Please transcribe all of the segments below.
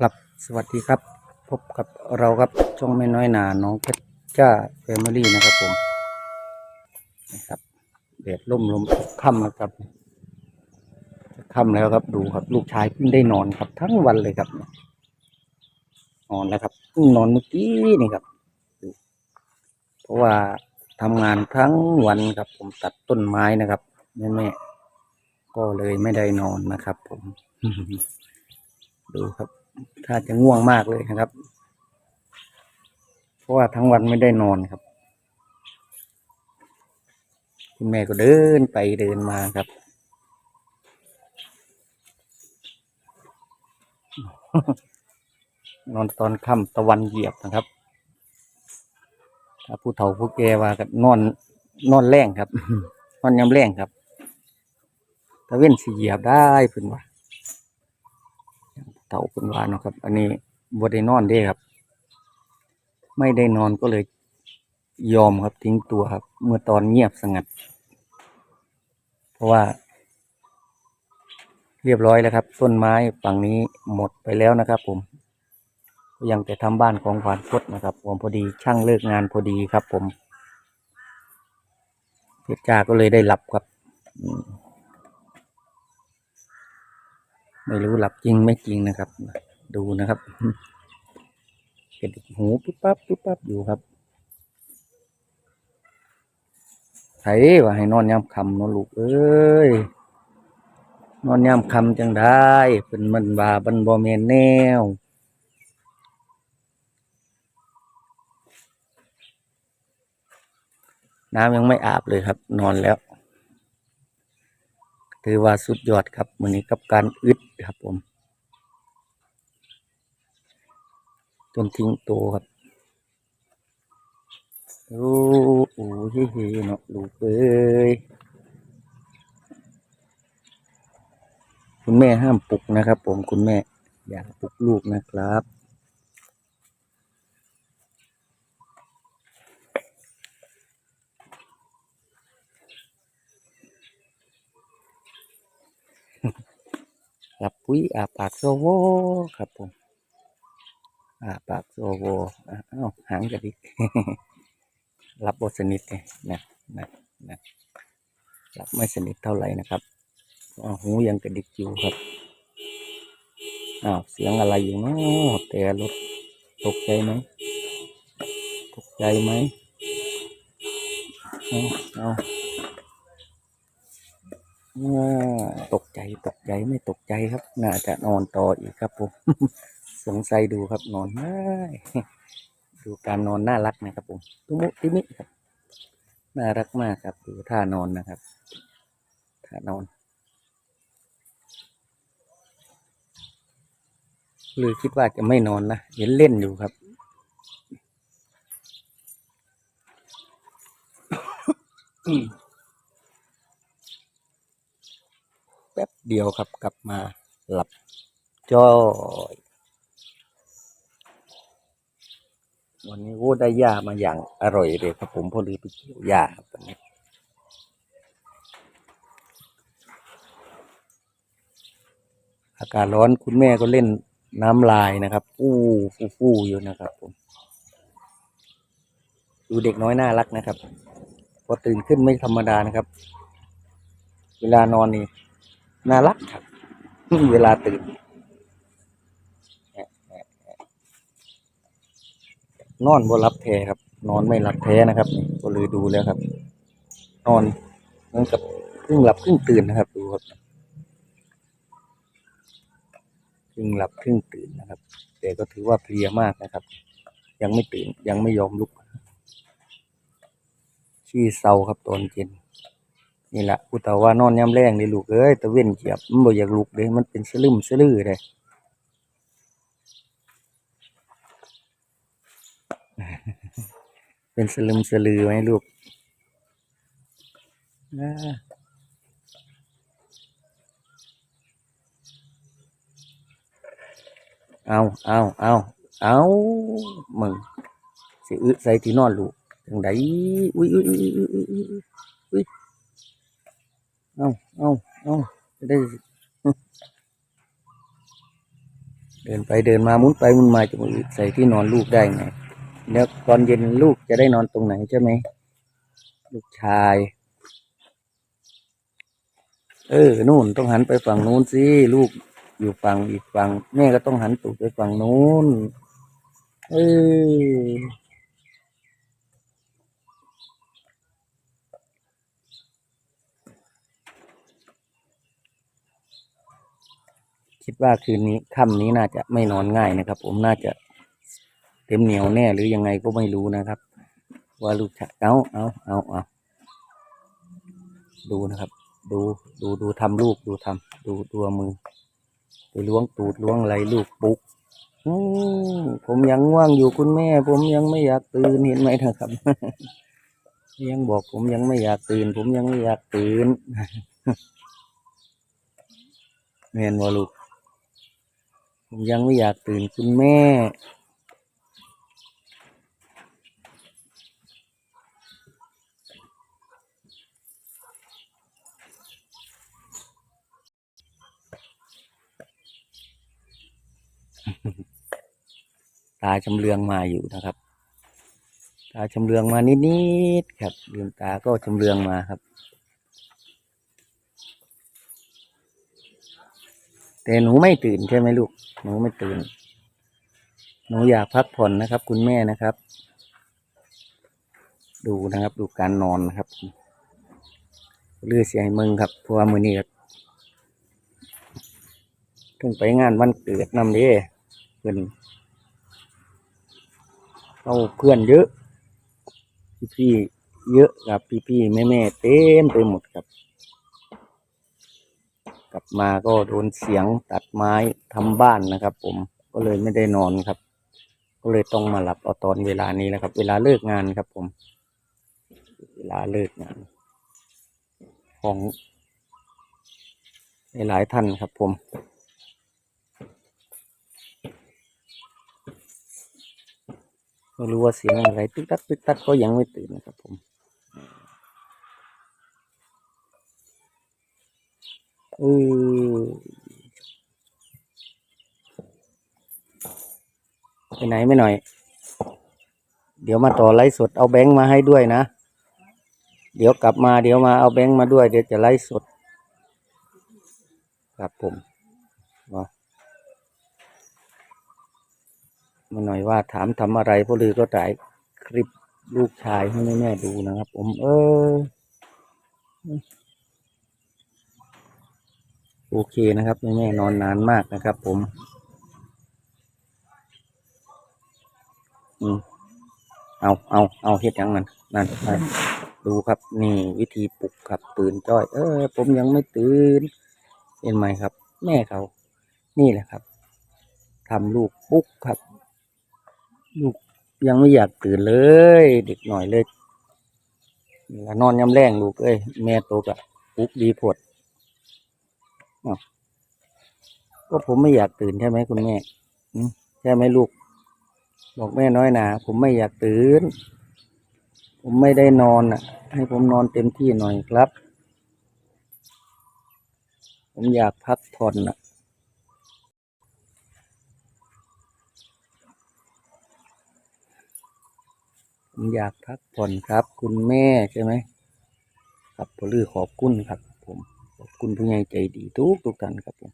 ครับสวัสดีครับ พบกับเราครับช่องไม่น้อยหนาน้องเพชรจ้าแฟมิลี่นะครับผมนะครับแดดล่มลมค่ำแล้วครับค่ำแล้วครับดูครับ ลูกชายเพิ่งได้นอนครับ ทั้งวันเลยครับ นอนแล้วครับเพิ่งนอนเมื่อกี้นี่ครับเพราะว่าทำงานทั้งวันครับ ผมตัดต้นไม้นะครับแม่แม่ก็เลยไม่ได้นอนนะครับ ผม ดูครับ ถ้าจะง่วงมากเลยนะครับ เพราะว่าทั้งวันไม่ได้นอนครับ คุณแม่ก็เดินไปเดินมาครับ นอนตอนค่ำตะวันเหยียบนะครับ ถ้าผู้เฒ่าผู้แก่ว่ากันนอนนอนแรงครับ นอนยำแรงครับตะเว้นสีเหยียบได้เพิ่นว่า เต่าเป็นวาเนะครับ อันนี้บ่ได้นอนเด้ครับ ไม่ได้นอนก็เลยยอมครับทิ้งตัวครับ เมื่อตอนเงียบสงัด เพราะว่า เรียบร้อยแล้วครับ ต้นไม้ฝั่งนี้หมดไปแล้วนะครับผมยังแต่ทำบ้านของขวานพดนะครับ ผมพอดีช่างเลิกงานพอดีครับ ผมเพชรจ้าก็เลยได้หลับครับอืม ไม่รู้หลับจริงไม่จริงนะครับ ดูนะครับกระดิกหูปุ๊บปั๊บปุ๊บปั๊บอยู่ครับไถว่าให้นอนยามคำนอนลูกเอ้ยนอนยามคำจังได้เป็นมันบาบันบอเมนแนวน้ำยังไม่อาบเลยครับ นอนแล้ว ถือว่าสุดยอดครับมือนี้กับการอึดครับผมจนทิ้งโตวครับโอ้โหเฮ้เฮ้เนาะลูกเอ้ยคุณแม่ห้ามปลุกนะครับ ผมคุณแม่ อย่าปลุกลูกนะครับ อุ้ยอาปากโซโวครับผมอาปากโซโวอ้าวหางกระดิกรับบทสนิทเลยนะนะนะรับไม่สนิทเท่าไหร่นะครับอ้าวหูยังกระดิกอยู่ครับอ้าวเสียงอะไรอยู่เนาะแต่รถตกใจไหมตกใจไหมเอาเอาอ่า ตกใจตกใจไม่ตกใจครับ น่าจะนอนต่ออีกครับผม สงสัยดูครับนอนไม่ดูการนอนน่ารักนะครับผมตุ้มุติมิครับ น่ารักมากครับดูท่านอนนะครับท่านอนหรือคิดว่าจะไม่นอนนะเห็นเล่นอยู่ครับแป๊บเดียวครับกลับมาหลับจ้อยวันนี้โอ้ได้หญ้ามาอย่างอร่อยเลยครับผมพอดีไปเกี่ยวหญ้าครับวันนี้อากาศร้อนคุณแม่ก็เล่นน้ำลายนะครับอู้ฟูฟูอยู่นะครับผมดูเด็กน้อยน่ารักนะครับ พอตื่นขึ้นไม่ธรรมดานะครับ เวลานอนนี่ น่ารักครับเวลาตื่นนอนบ่รับแท้ครับ นอนไม่หลับแท้นะครับนี่ก็เลยดูแล้วครับ นอนเหมือนกับครึ่งหลับครึ่งตื่นนะครับ ดูครับครึ่งหลับครึ่งตื่นนะครับ แต่ก็ถือว่าเพลียมากนะครับ ยังไม่ตื่นยังไม่ยอมลุก ชี้เศร้าครับตอนเย็น นี่แหละผู้เฒ่าว่านอนย้ำแรงนี่ลูกเอ้ยตะเว้นเจียบมันบ่อยากลุกเลยมันเป็นสลืมสลือเลยเป็นสลึมสลือไหมลูกเอาเอาเอาเอามึงสิอึใส่ที่นอนลูกจังไดอุ้ยอุ้ยอุ้ยอุ้ยอุ้ยอุ้ยอุ้ย เอาเอาได้เดินไปเดินมามุนไปมุนมาจะมาใส่ที่นอนลูกได้ไงแล้วตอนเย็นลูกจะได้นอนตรงไหนใช่ไหมลูกชาย เออนู่นต้องหันไปฝั่งนู้นสิลูกอยู่ฝั่งอีกฝั่งแม่ก็ต้องหันตูดไปฝั่งนู้นเออ คิดว่าคืนนี้ค่ำนี้น่าจะไม่นอนง่ายนะครับ ผมน่าจะเต็มเหนียวแน่หรือยังไงก็ไม่รู้นะครับ ว่าลูกชายเอาเอาเอาเอาดูนะครับ ดูดูดูทำลูกดูทำดูตัวมือไปล้วงตูดล้วงอะไรลูกปุ๊กผมยังง่วงอยู่คุณแม่ ผมยังไม่อยากตื่นเห็นไหมนะครับ ยังบอกผมยังไม่อยากตื่น ผมยังไม่อยากตื่นเห็นว่าลูก ผมยังไม่อยากตื่นคุณแม่ ตาชำเลืองมาอยู่นะครับ ตาชำเลืองมานิดๆครับลืมตาก็ชำเลืองมาครับ แต่หนูไม่ตื่นใช่ไหมลูก หนูไม่ตื่น หนูอยากพักผ่อนนะครับ คุณแม่นะครับ ดูนะครับ ดูการนอนนะครับเลือเสียให้มึงครับพราะว่ามือนี้ครับเพิ่งไปงานวันเกิดนำเด้เพื่อนเอาเพื่อนเยอะ พี่ๆเยอะครับพี่ๆแม่ๆเต็มไปหมดครับ กลับมาก็โดนเสียงตัดไม้ทำบ้านนะครับ ผมก็เลยไม่ได้นอนครับ ก็เลยต้องมาหลับเอาตอนเวลานี้แหละครับ เวลาเลิกงานครับ ผม เวลาเลิกงาน ของหลายท่านครับ ผมไม่รู้ว่าเสียงอะไร ตึกตักตึกตักก็ยังไม่ตื่นนะครับผม เออไปไหนไม่หน่อย เดี๋ยวมาต่อไลฟ์สดเอาแบงค์มาให้ด้วยนะ เดี๋ยวกลับมาเดี๋ยวมาเอาแบงค์มาด้วย เดี๋ยวจะไลฟ์สด ครับผมว่ามาหน่อยว่าถามทำอะไรพ่อลือก็ถ่ายคลิปลูกชายให้แม่ดูนะครับ ผม เออ โอเคนะครับแม่นอนนานมากนะครับ ผม อืมเอาเอาเอาเฮ็ดยังนั่นนั่นไปดูครับ นี่วิธีปลุกครับตื่นจ้อย เออ ผมยังไม่ตื่นเห็นไหมครับ แม่เขา นี่แหละครับทำลูกปลุกครับ ลูกยังไม่อยากตื่นเลย เด็กหน่อยเลยนี่ล่ะนอนยำแรงลูกเอ้ยแม่โตกอะปลุกดีผด ก็ผมไม่อยากตื่นใช่ไหมคุณแม่ใช่ไหมลูก บอกแม่น้อยหนาผมไม่อยากตื่น ผมไม่ได้นอนอะ ให้ผมนอนเต็มที่หน่อยครับ ผมอยากพักผ่อนอะผมอยากพักผ่อนครับ คุณแม่ใช่ไหมครับผลือขอบคุณครับผม อบคุณผู้ใหญ่ใจดีทุกทุกท่านครับผม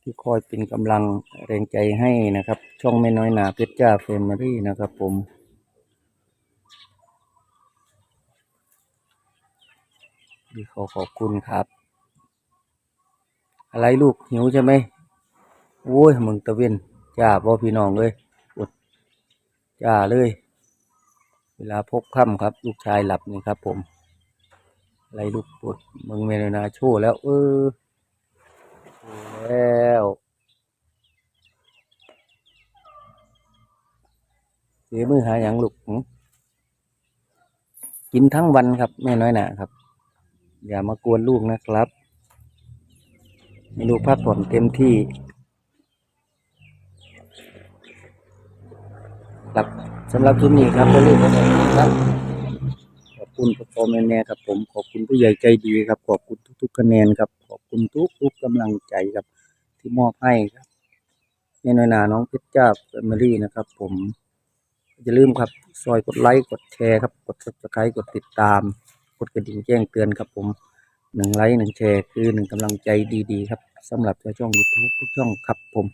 ที่คอยเป็นกำลังแรงใจให้นะครับ ช่องไม่น้อยหนาเพชรจ้าเฟมรี่นะครับผมที่ขอขอบคุณครับ อะไรลูกหิวใช่ไหมโอ้ยมึงตะเวนจ้าพ่อพี่น้องเลยอดจ้าเลย เวลาพบค่ำครับ ลูกชายหลับนี่ครับผม ไรลูกปวดมึงเมรนาโชว์แล้ว เออโชว์แล้วเดี๋ยวมือหาอย่างลูกกินทั้งวันครับ แม่น้อยหนาครับ อย่ามากวนลูกนะครับให้ลูกพักผ่อนเต็มที่ครับสำหรับคลิปนี้ครับก็เรื่องครับ คุณพ่อแม่แม่ครับผมขอบคุณผู้ใหญ่ใจดีครับ ขอบคุณทุก ๆ คะแนนครับ ขอบคุณทุกๆกำลังใจครับ ที่มอบให้ครับในน้อยหนาน้องเพชรจ้าแฟมิลี่นะครับ ผมอย่าลืมครับซอยกดไลค์กดแชร์ครับ กด subscribe กดติดตาม กดกระดิ่งแจ้งเตือนครับ ผมหนึ่งไลค์หนึ่งแชร์คือหนึ่งกำลังใจดีๆ ครับสำหรับช่อง YouTube ทุกช่องครับ ผม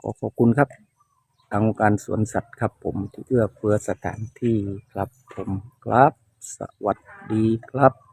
ขอขอบคุณครับทางการสวนสัตว์ครับผมที่เอื้อเฟื้อสถานที่ครับผมครับ สวัสดีครับ